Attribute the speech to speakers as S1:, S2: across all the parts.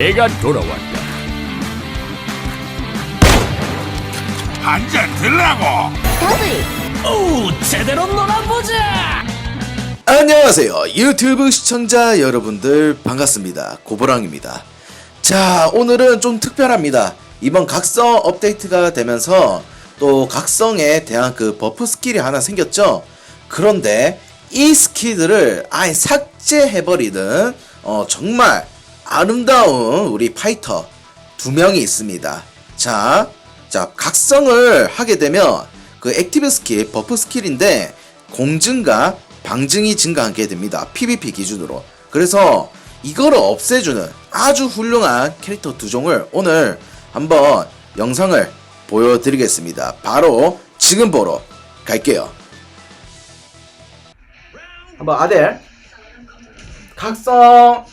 S1: 내가 돌아왔다.
S2: 한잔 들라고.
S1: 오, 제대로 놀아보자.
S3: 안녕하세요. 유튜브 시청자 여러분들 반갑습니다. 고보랑입니다. 자 오늘은 좀 특별합니다. 이번 각성 업데이트가 되면서 또 각성에 대한 그 버프 스킬이 하나 생겼죠? 그런데 이 스킬들을 아예 삭제해버리는 어, 정말 아름다운 우리 파이터 두 명이 있습니다 자, 자 각성을 하게 되면 그 액티브 스킬 버프 스킬인데 공증과 방증이 증가하게 됩니다. PVP 기준으로. 그래서 이거를 없애주는 아주 훌륭한 캐릭터 두 종을 오늘 한번 영상을 보여드리겠습니다. 바로 지금 보러 갈게요. 한번 아델 각성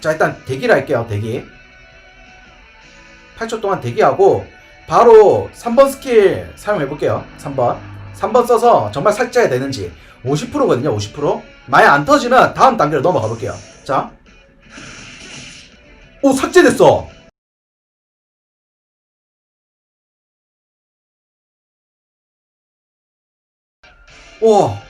S3: 자 일단 대기를 할게요 대기. 8초 동안 대기하고 바로 3번 스킬 사용해 볼게요 3번. 3번 써서 정말 삭제가 되는지. 50%거든요 50% 만약 안 터지면 다음 단계로 넘어가 볼게요. 자. 오 삭제됐어. 우와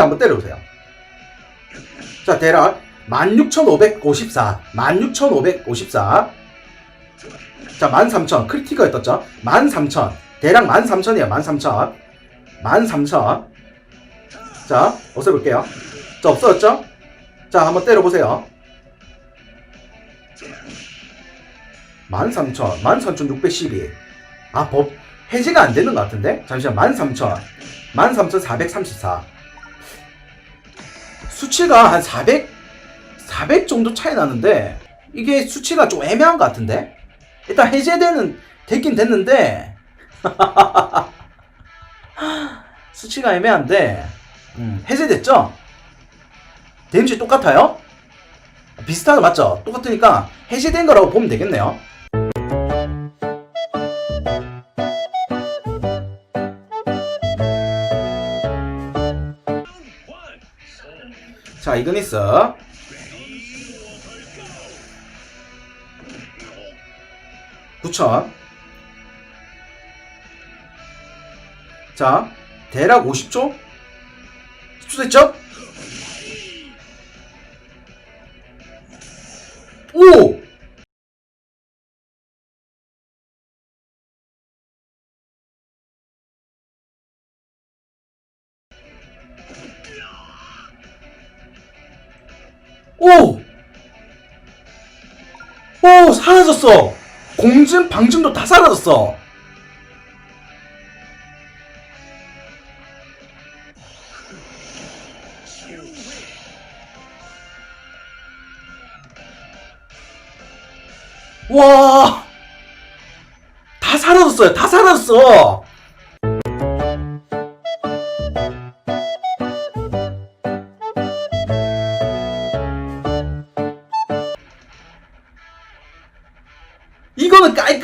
S3: 한대 한번 때려보세요. 자, 대략 16,554. 16,554. 자, 13,000. 크리티컬 떴죠? 13,000. 대략 13,000이에요. 13,000. 13,000. 자, 없애볼게요. 자, 없어졌죠? 자, 한번 때려보세요. 13,000. 13,612. 아, 법, 해지가 안 되는 것 같은데? 잠시만, 13,000. 13,434. 수치가 한 400, 400 정도 차이 나는데, 이게 수치가 좀 애매한 것 같은데? 일단 해제되는, 됐긴 됐는데, 수치가 애매한데, 음, 해제됐죠? 데미지 똑같아요? 비슷하죠, 맞죠? 똑같으니까 해제된 거라고 보면 되겠네요. 자, 이그니스. 구천. 자, 대략 50초? 10초 됐죠? 오! 오! 오, 사라졌어! 공증, 방증도 다 사라졌어! 와! 다 사라졌어요! 다 사라졌어!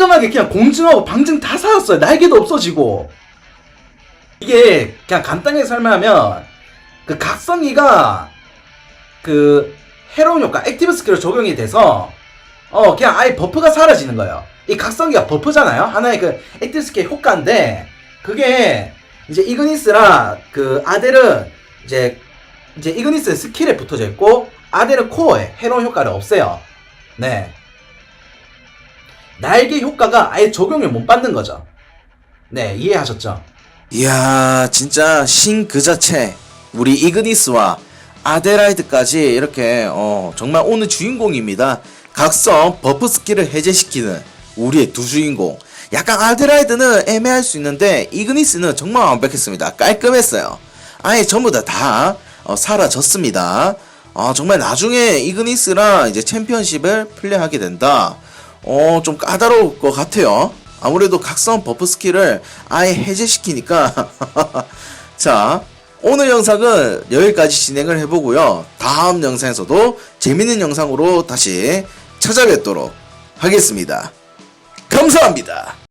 S3: 깔끔하게 그냥 공증하고 방증 다 사라졌어요. 날개도 없어지고. 이게 그냥 간단하게 설명하면 그 각성기가 그 헤로운 효과 액티브 스킬로 적용이 돼서 어 그냥 아예 버프가 사라지는 거예요. 이 각성기가 버프잖아요. 하나의 그 액티브 스킬 효과인데 그게 이제 이그니스랑 그 아델은 이제 이제 이그니스 스킬에 붙어져 있고 아델은 코어에 헤로운 효과를 없애요. 네. 날개 효과가 아예 적용을 못 받는 거죠. 네, 이해하셨죠? 이야, 진짜 신 그 자체. 우리 이그니스와 아데라이드까지 이렇게 어, 정말 오늘 주인공입니다. 각성 버프 스킬을 해제시키는 우리의 두 주인공. 약간 아데라이드는 애매할 수 있는데 이그니스는 정말 완벽했습니다. 깔끔했어요. 아예 전부 다다 어, 사라졌습니다. 어, 정말 나중에 이그니스랑 이제 챔피언십을 플레이하게 된다. 어, 좀 까다로울 것 같아요. 아무래도 각성 버프 스킬을 아예 해제시키니까. 자,
S4: 오늘 영상은 여기까지 진행을 해보고요. 다음 영상에서도 재밌는 영상으로 다시 찾아뵙도록 하겠습니다. 감사합니다.